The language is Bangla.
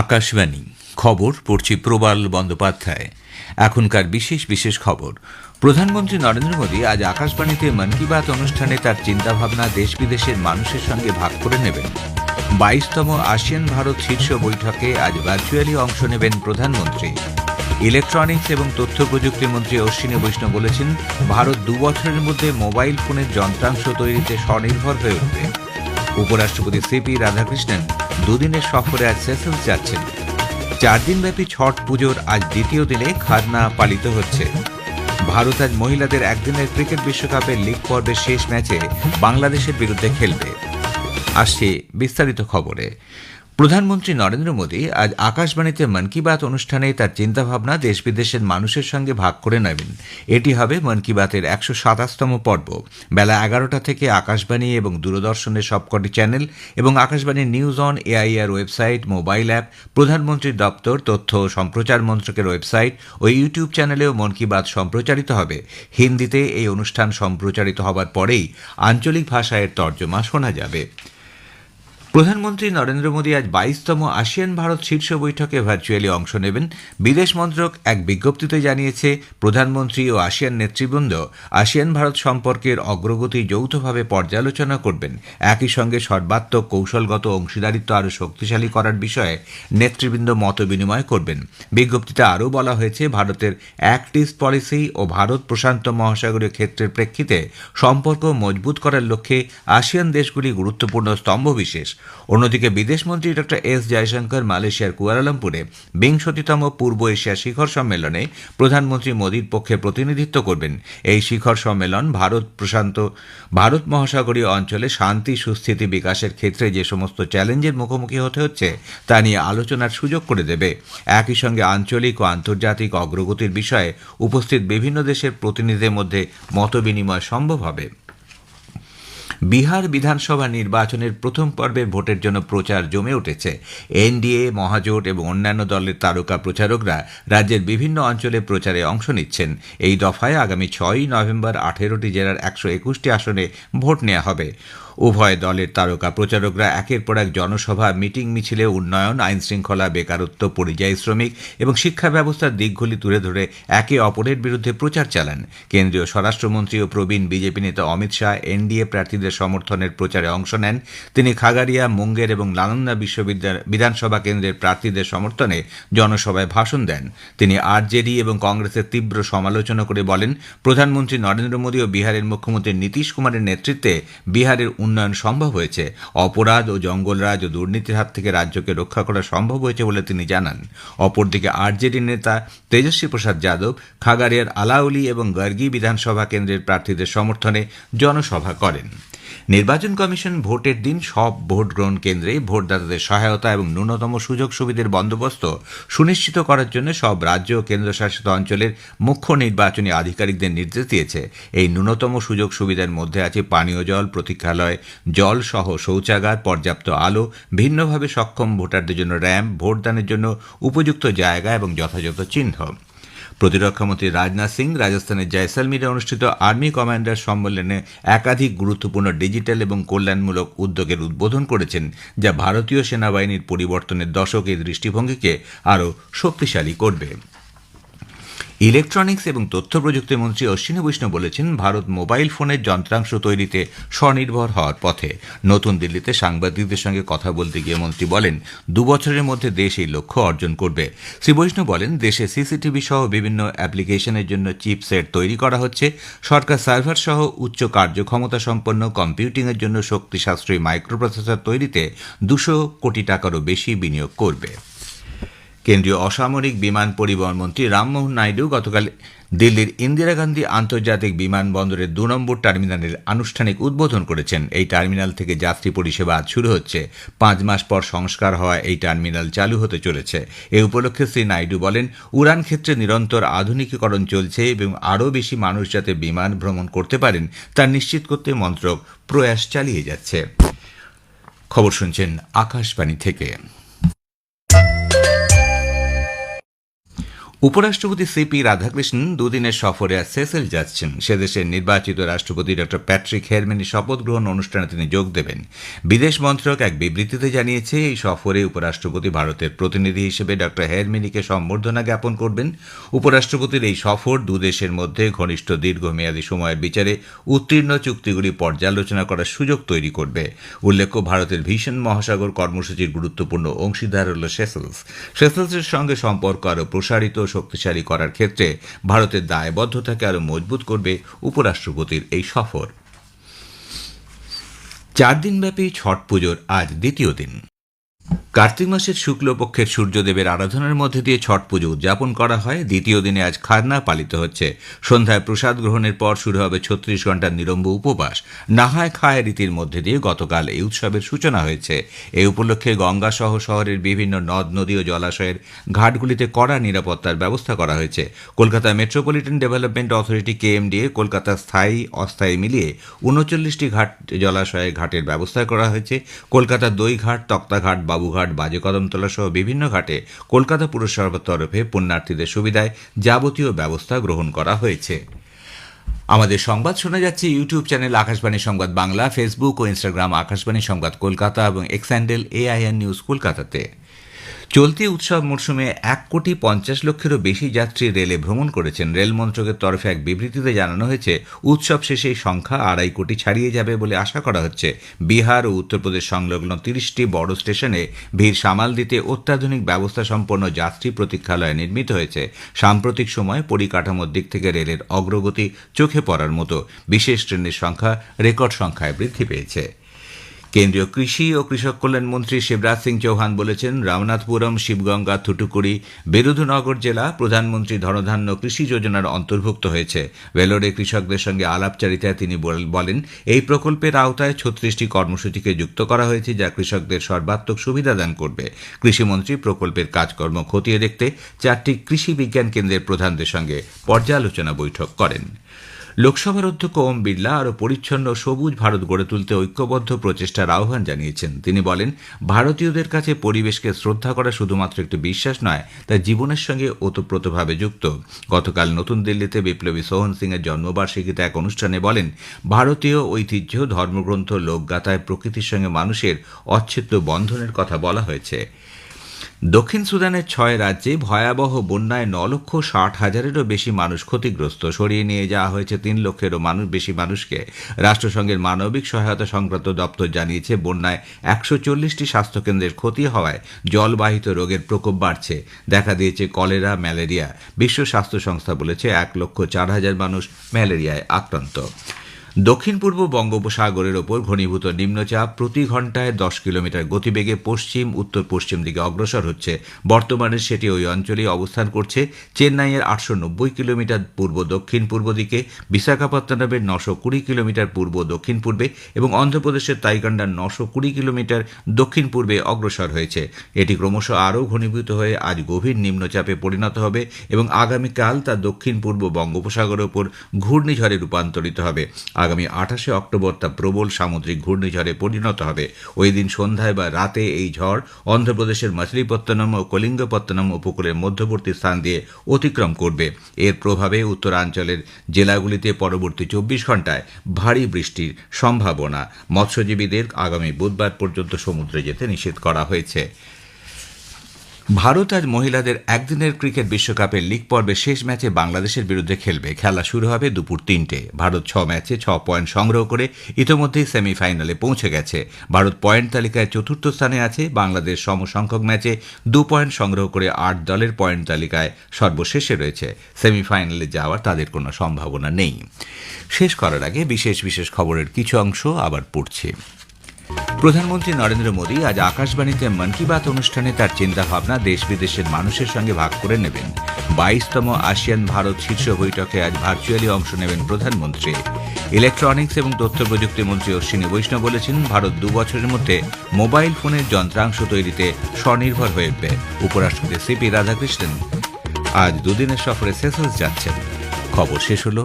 আকাশবাণী। খবর পড়ছি প্রবাল বন্দ্যোপাধ্যায়। এখনকার বিশেষ বিশেষ খবর। প্রধানমন্ত্রী নরেন্দ্র মোদী আজ আকাশবাণীতে মন কি বাত অনুষ্ঠানে তার চিন্তাভাবনা দেশ বিদেশের মানুষের সঙ্গে ভাগ করে নেবেন। বাইশতম আসিয়ান ভারত শীর্ষ বৈঠকে আজ ভার্চুয়ালি অংশ নেবেন প্রধানমন্ত্রী। ইলেকট্রনিক্স এবং তথ্য প্রযুক্তি মন্ত্রী অশ্বিনী বৈষ্ণব বলেছেন, ভারত দু বছরের মধ্যে মোবাইল ফোনের যন্ত্রাংশ তৈরিতে স্বনির্ভর হয়ে উঠবে। উপরাষ্ট্রপতি সিপি রাধাকৃষ্ণন দুদিনের সফরে আজ সেসেলস যাচ্ছেন। চার দিনব্যাপী ছট পুজোর আজ দ্বিতীয় দিনে খাদনা পালিত হচ্ছে। ভারত আজ মহিলাদের একদিনের ক্রিকেট বিশ্বকাপের লিগ পর্বের শেষ ম্যাচে বাংলাদেশের বিরুদ্ধে খেলবে। আসছে বিস্তারিত খবরে। প্রধানমন্ত্রী নরেন্দ্র মোদী আজ আকাশবাণীতে মন কি বাত অনুষ্ঠানে তার চিন্তাভাবনা দেশ বিদেশের মানুষের সঙ্গে ভাগ করে নেবেন। এটি হবে মন কি বাতের একশো সাতাশতম পর্ব। বেলা এগারোটা থেকে আকাশবাণী এবং দূরদর্শনের সবকটি চ্যানেল এবং আকাশবাণীর news on AIR website, mobile app প্রধানমন্ত্রীর দপ্তর, তথ্য ও সম্প্রচার মন্ত্রকের ওয়েবসাইট ও ইউটিউব চ্যানেলেও মন কি বাত সম্প্রচারিত হবে। হিন্দিতে এই অনুষ্ঠান সম্প্রচারিত হবার পরেই আঞ্চলিক ভাষায় তর্জমা শোনা যাবে। প্রধানমন্ত্রী নরেন্দ্র মোদী আজ বাইশতম আসিয়ান ভারত শীর্ষ বৈঠকে ভার্চুয়ালি অংশ নেবেন। বিদেশ মন্ত্রক এক বিজ্ঞপ্তিতে জানিয়েছে, প্রধানমন্ত্রী ও আসিয়ান নেতৃবৃন্দ আসিয়ান ভারত সম্পর্কের অগ্রগতি যৌথভাবে পর্যালোচনা করবেন। একই সঙ্গে সর্বাত্মক কৌশলগত অংশীদারিত্ব আরও শক্তিশালী করার বিষয়ে নেতৃবৃন্দ মত বিনিময় করবেন। বিজ্ঞপ্তিতে আরও বলা হয়েছে, ভারতের অ্যাক্ট ইস্ট পলিসি ও ভারত প্রশান্ত মহাসাগরীয় ক্ষেত্রের প্রেক্ষিতে সম্পর্ক মজবুত করার লক্ষ্যে আসিয়ান দেশগুলি গুরুত্বপূর্ণ স্তম্ভ বিশেষ। অন্যদিকে বিদেশমন্ত্রী ডক্টর এস জয়শঙ্কর মালয়েশিয়ার কুয়ালালামপুরে বিংশতিতম পূর্ব এশিয়া শিখর সম্মেলনে প্রধানমন্ত্রী মোদীর পক্ষে প্রতিনিধিত্ব করবেন। এই শিখর সম্মেলন ভারত প্রশান্ত, ভারত মহাসাগরীয় অঞ্চলে শান্তি, সুস্থিতি বিকাশের ক্ষেত্রে যে সমস্ত চ্যালেঞ্জের মুখোমুখি হতে হচ্ছে, তা নিয়ে আলোচনার সুযোগ করে দেবে। একই সঙ্গে আঞ্চলিক ও আন্তর্জাতিক অগ্রগতির বিষয়ে উপস্থিত বিভিন্ন দেশের প্রতিনিধিদের মধ্যে মতবিনিময় সম্ভব হবে। বিহার বিধানসভা নির্বাচনের প্রথম পর্বের ভোটের জন্য প্রচার জমে উঠেছে। এনডিএ, মহাজোট এবং অন্যান্য দলের তারকা প্রচারকরা রাজ্যের বিভিন্ন অঞ্চলে প্রচারে অংশ নিচ্ছেন। এই দফায় আগামী ছয়ই নভেম্বর আঠেরোটি জেলার একশো একুশটি আসনে ভোট নেওয়া হবে। উভয় দলের তারকা প্রচারকরা একের পর এক জনসভা, মিটিং, মিছিলে, উন্নয়ন আইন শৃঙ্খলা বেকারত্ব, পরিযায়ী শ্রমিক এবং শিক্ষা ব্যবস্থার দিকগুলি তুলে ধরে একে অপরের বিরুদ্ধে প্রচার চালান। কেন্দ্রীয় স্বরাষ্ট্রমন্ত্রী ও প্রবীণ বিজেপি নেতা অমিত শাহ এনডিএ প্রার্থীদের সমর্থনের প্রচারে অংশ নেন। তিনি খাগারিয়া, মুঙ্গের এবং নালন্দা বিশ্ববিদ্যালয় বিধানসভা কেন্দ্রের প্রার্থীদের সমর্থনে জনসভায় ভাষণ দেন। তিনি আরজেডি এবং কংগ্রেসের তীব্র সমালোচনা করে বলেন, প্রধানমন্ত্রী নরেন্দ্র মোদী ও বিহারের মুখ্যমন্ত্রী নীতিশ কুমারের নেতৃত্বে বিহারের উন্নয়ন সম্ভব হয়েছে। অপরাধ ও জঙ্গলরাজ ও দুর্নীতির হাত থেকে রাজ্যকে রক্ষা করা সম্ভব হয়েছে বলে তিনি জানান। অপরদিকে আরজেডি নেতা তেজস্বী প্রসাদ যাদব খাগারিয়ার আলাউলি এবং গার্গি বিধানসভা কেন্দ্রের প্রার্থীদের সমর্থনে জনসভা করেন। নির্বাচন কমিশন ভোটের দিন সব ভোট গ্রহণ কেন্দ্রে ভোটদাতাদের সহায়তা এবং ন্যূনতম সুযোগ সুবিধার বন্দোবস্ত সুনিশ্চিত করার জন্য সব রাজ্য ও কেন্দ্রশাসিত অঞ্চলের মুখ্য নির্বাচনী আধিকারিকদের নির্দেশ দিয়েছে। এই ন্যূনতম সুযোগ সুবিধার মধ্যে আছে পানীয় জল, প্রতীক্ষালয়, জল সহ শৌচাগার, পর্যাপ্ত আলো, ভিন্নভাবে সক্ষম ভোটারদের জন্য র্যাম্প, ভোটদানের জন্য উপযুক্ত জায়গা এবং যথাযথ চিহ্ন। প্রতিরক্ষামন্ত্রী রাজনাথ সিং রাজস্থানের জয়সালমিরে অনুষ্ঠিত আর্মি কমান্ডার সম্মেলনে একাধিক গুরুত্বপূর্ণ ডিজিটাল এবং কল্যাণমূলক উদ্যোগের উদ্বোধন করেছেন, যা ভারতীয় সেনাবাহিনীর পরিবর্তনের দশকের দৃষ্টিভঙ্গিকে আরও শক্তিশালী করবে। ইলেকট্রনিক্স এবং তথ্য প্রযুক্তি মন্ত্রী অশ্বিনী বৈষ্ণব বলেছেন, ভারত মোবাইল ফোনের যন্ত্রাংশ তৈরিতে স্বনির্ভর হওয়ার পথে। নতুন দিল্লিতে সাংবাদিকদের সঙ্গে কথা বলতে গিয়ে মন্ত্রী বলেন, দু বছরের মধ্যে দেশ এই লক্ষ্য অর্জন করবে। শ্রী বৈষ্ণব বলেন, দেশে সিসিটিভি সহ বিভিন্ন অ্যাপ্লিকেশনের জন্য চিপসেট তৈরি করা হচ্ছে। সরকার সার্ভার সহ উচ্চ কার্যক্ষমতা সম্পন্ন কম্পিউটিংয়ের জন্য শক্তি সাশ্রয়ী মাইক্রোপ্রসেসর তৈরিতে দুশো কোটি টাকারও বেশি বিনিয়োগ করবে। কেন্দ্রীয় অসামরিক বিমান পরিবহন মন্ত্রী রামমোহন নাইডু গতকাল দিল্লির ইন্দিরা গান্ধী আন্তর্জাতিক বিমানবন্দরের দু নম্বর টার্মিনালের আনুষ্ঠানিক উদ্বোধন করেছেন। এই টার্মিনাল থেকে যাত্রী পরিষেবা আজ শুরু হচ্ছে। পাঁচ মাস পর সংস্কার হওয়া এই টার্মিনাল চালু হতে চলেছে। এ উপলক্ষে শ্রী নাইডু বলেন, উড়ান ক্ষেত্রে নিরন্তর আধুনিকীকরণ চলছে এবং আরও বেশি মানুষ যাতে বিমান ভ্রমণ করতে পারেন, তা নিশ্চিত করতে মন্ত্রক প্রয়াস চালিয়ে যাচ্ছে। খবর শুনছেন আকাশবাণী থেকে। উপরাষ্ট্রপতি সিপি রাধাকৃষ্ণন দুদিনের সফরে আজ সেসেল যাচ্ছেন। সে দেশের নির্বাচিত রাষ্ট্রপতি ডক্টর প্যাট্রিক হেরমেনি শপথ গ্রহণ অনুষ্ঠানে তিনি যোগ দেবেন। বিদেশ মন্ত্রক এক বিবৃতিতে জানিয়েছে, এই সফরে উপরাষ্ট্রপতি ভারতের প্রতিনিধি হিসেবে ডক্টর হেরমেনিকে সম্বর্ধনা জ্ঞাপন করবেন। উপরাষ্ট্রপতির এই সফর দুদেশের মধ্যে ঘনিষ্ঠ দীর্ঘমেয়াদী সময়ের বিচারে উত্তীর্ণ চুক্তিগুলি পর্যালোচনা করার সুযোগ তৈরি করবে। উল্লেখ্য, ভারতের ভীষণ মহাসাগর কর্মসূচির গুরুত্বপূর্ণ অংশীদার হল সেসেলস। সেসেলসের সঙ্গে সম্পর্ক আরও প্রসারিত শক্তিশালী করার ক্ষেত্রে ভারতের দায়বদ্ধতাকে আরও মজবুত করবে উপরাষ্ট্রপতির এই সফর। চার দিনব্যাপী ছট পুজোর আজ দ্বিতীয় দিন। কার্তিক মাসের শুক্লপক্ষের সূর্যদেবের আরাধনার মধ্যে দিয়ে ছট পুজো উদযাপন করা হয়। দ্বিতীয় দিনে আজ খারনা পালিত হচ্ছে। সন্ধ্যায় প্রসাদ গ্রহণের পর শুরু হবে ছত্রিশ ঘণ্টার নিরম্ব উপবাস। নাহায় খায় রীতির মধ্যে দিয়ে গতকাল এই উৎসবের সূচনা হয়েছে। এই উপলক্ষে গঙ্গাসহ শহরের বিভিন্ন নদ, নদী ও জলাশয়ের ঘাটগুলিতে কড়া নিরাপত্তার ব্যবস্থা করা হয়েছে। Kolkata metropolitan development authority KMDA Kolkata স্থায়ী, অস্থায়ী মিলিয়ে উনচল্লিশটি ঘাট জলাশয়ের ঘাটের ব্যবস্থা করা হয়েছে। কলকাতার দইঘাট, তক্তাঘাট, বাবুঘাট বাজে কদমতলা সহ বিভিন্ন ঘাটে কলকাতা পুরসভার তরফে পুণ্যার্থীদের সুবিধায় যাবতীয় ব্যবস্থা গ্রহণ করা হয়েছে। আমাদের সংবাদ শোনা যাচ্ছে ইউটিউব চ্যানেল আকাশবাণী সংবাদ বাংলা, ফেসবুক ও ইনস্টাগ্রাম আকাশবাণী সংবাদ কলকাতা এবং এক্স হ্যান্ডেল এআইএন নিউজ কলকাতাতে। চলতি উৎসব মরশুমে এক কোটি পঞ্চাশ লক্ষেরও বেশি যাত্রী রেলে ভ্রমণ করেছেন। রেল মন্ত্রকের তরফে এক বিবৃতিতে জানানো হয়েছে, উৎসব শেষে এই সংখ্যা আড়াই কোটি ছাড়িয়ে যাবে বলে আশা করা হচ্ছে। বিহার ও উত্তরপ্রদেশ সংলগ্ন তিরিশটি বড় স্টেশনে ভিড় সামাল দিতে অত্যাধুনিক ব্যবস্থা সম্পন্ন যাত্রী প্রতীক্ষালয় নির্মিত হয়েছে। সাম্প্রতিক সময়ে পরিকাঠামোর দিক থেকে রেলের অগ্রগতি চোখে পড়ার মতো। বিশেষ ট্রেনের সংখ্যা রেকর্ড সংখ্যায় বৃদ্ধি পেয়েছে। কেন্দ্রীয় কৃষি ও কৃষক কল্যাণ মন্ত্রী শিবরাজ সিং চৌহান বলেছেন, রামনাথপুরম, শিবগঙ্গা, থুটুকুড়ি, বেরুধুনগর জেলা প্রধানমন্ত্রী ধনধান্য কৃষি যোজনার অন্তর্ভুক্ত হয়েছে। ভেলোরে কৃষকদের সঙ্গে আলাপচারিতায় তিনি বলেন, এই প্রকল্পের আওতায় ছত্রিশটি কর্মসূচিকে যুক্ত করা হয়েছে যা কৃষকদের সর্বাত্মক সুবিধা দান করবে। কৃষিমন্ত্রী প্রকল্পের কাজকর্ম খতিয়ে দেখতে চারটি কৃষি বিজ্ঞান কেন্দ্রের প্রধানদের সঙ্গে পর্যালোচনা বৈঠক করেন। লোকসভার অধ্যক্ষ ওম বিড়লা আরও পরিচ্ছন্ন সবুজ ভারত গড়ে তুলতে ঐক্যবদ্ধ প্রচেষ্টার আহ্বান জানিয়েছেন। তিনি বলেন, ভারতীয়দের কাছে পরিবেশকে শ্রদ্ধা করা শুধুমাত্র একটি বিশ্বাস নয়, তা জীবনের সঙ্গে ওতপ্রোতভাবে যুক্ত। গতকাল নতুন দিল্লিতে বিপ্লবী সোহন সিংয়ের জন্মবার্ষিকীতে এক অনুষ্ঠানে বলেন, ভারতীয় ঐতিহ্য, ধর্মগ্রন্থ, লোকগাথায় প্রকৃতির সঙ্গে মানুষের অচ্ছেদ্য বন্ধনের কথা বলা হয়েছে। দক্ষিণ সুদানের ছয় রাজ্যে ভয়াবহ বন্যায় ন লক্ষ ষাট হাজারেরও বেশি মানুষ ক্ষতিগ্রস্ত। সরিয়ে নিয়ে যাওয়া হয়েছে তিন লক্ষেরও মানুষ, বেশি মানুষকে। রাষ্ট্রসংঘের মানবিক সহায়তা সংক্রান্ত দপ্তর জানিয়েছে, বন্যায় একশো চল্লিশটি স্বাস্থ্যকেন্দ্রের ক্ষতি হওয়ায় জলবাহিত রোগের প্রকোপ বাড়ছে। দেখা দিয়েছে কলেরা, ম্যালেরিয়া। বিশ্ব স্বাস্থ্য সংস্থা বলেছে, এক লক্ষ চার হাজার মানুষ ম্যালেরিয়ায় আক্রান্ত। দক্ষিণ পূর্ব বঙ্গোপসাগরের ওপর ঘনীভূত নিম্নচাপ প্রতি ঘন্টায় দশ কিলোমিটার গতিবেগে পশ্চিম উত্তর পশ্চিম দিকে অগ্রসর হচ্ছে। বর্তমানে সেটি ওই অঞ্চলেই অবস্থান করছে। চেন্নাইয়ের আটশো নব্বই কিলোমিটার পূর্ব দক্ষিণ পূর্ব দিকে, বিশাখাপত্তনমের নশো কুড়ি কিলোমিটার পূর্ব দক্ষিণ পূর্বে এবং অন্ধ্রপ্রদেশের তাইকান্ডার নশো কুড়ি কিলোমিটার দক্ষিণ পূর্বে অগ্রসর হয়েছে। এটি ক্রমশ আরও ঘনীভূত হয়ে আজ গভীর নিম্নচাপে পরিণত হবে এবং আগামীকাল তা দক্ষিণ পূর্ব বঙ্গোপসাগরের ওপর ঘূর্ণিঝড়ে রূপান্তরিত হবে। আগামী আঠাশে অক্টোবর তা প্রবল সামুদ্রিক ঘূর্ণিঝড়ে পরিণত হবে। ওই দিন সন্ধ্যায় বা রাতে এই ঝড় অন্ধ্রপ্রদেশের মাছলিপত্তনম ও কলিঙ্গপত্তনম উপকূলের মধ্যবর্তী স্থান দিয়ে অতিক্রম করবে। এর প্রভাবে উত্তরাঞ্চলের জেলাগুলিতে পরবর্তী চব্বিশ ঘন্টায় ভারী বৃষ্টির সম্ভাবনা। মৎস্যজীবীদের আগামী বুধবার পর্যন্ত সমুদ্রে যেতে নিষেধ করা হয়েছে। ভারত আজ মহিলাদের একদিনের ক্রিকেট বিশ্বকাপের লিগ পর্বে শেষ ম্যাচে বাংলাদেশের বিরুদ্ধে খেলবে। খেলা শুরু হবে দুপুর তিনটে। ভারত ছ ম্যাচে ছ পয়েন্ট সংগ্রহ করে ইতোমধ্যেই সেমিফাইনালে পৌঁছে গেছে। ভারত পয়েন্ট তালিকায় চতুর্থ স্থানে আছে। বাংলাদেশ সমসংখ্যক ম্যাচে দু পয়েন্ট সংগ্রহ করে আট দলের পয়েন্ট তালিকায় সর্বশেষে রয়েছে। সেমিফাইনালে যাওয়ার তাদের কোনো সম্ভাবনা নেই। শেষ করার আগে বিশেষ বিশেষ খবরের কিছু অংশ আবার পড়ছে। প্রধানমন্ত্রী নরেন্দ্র মোদী আজ আকাশবাণীতে মন কি বাত অনুষ্ঠানে তার চিন্তাভাবনা দেশ বিদেশের মানুষের সঙ্গে ভাগ করে নেবেন। বাইশতম আসিয়ান ভারত শীর্ষ বৈঠকে আজ ভার্চুয়ালি অংশ নেবেন প্রধানমন্ত্রী। ইলেকট্রনিক্স এবং তথ্য প্রযুক্তি মন্ত্রী অশ্বিনী বৈষ্ণব বলেছেন, ভারত দু বছরের মধ্যে মোবাইল ফোনের যন্ত্রাংশ তৈরিতে স্বনির্ভর হয়ে উঠবে। উপরাষ্ট্রপতি সিপি রাধাকৃষ্ণন আজ দুদিনের সফরে সেসেলস যাচ্ছেন। খবর শেষ হলো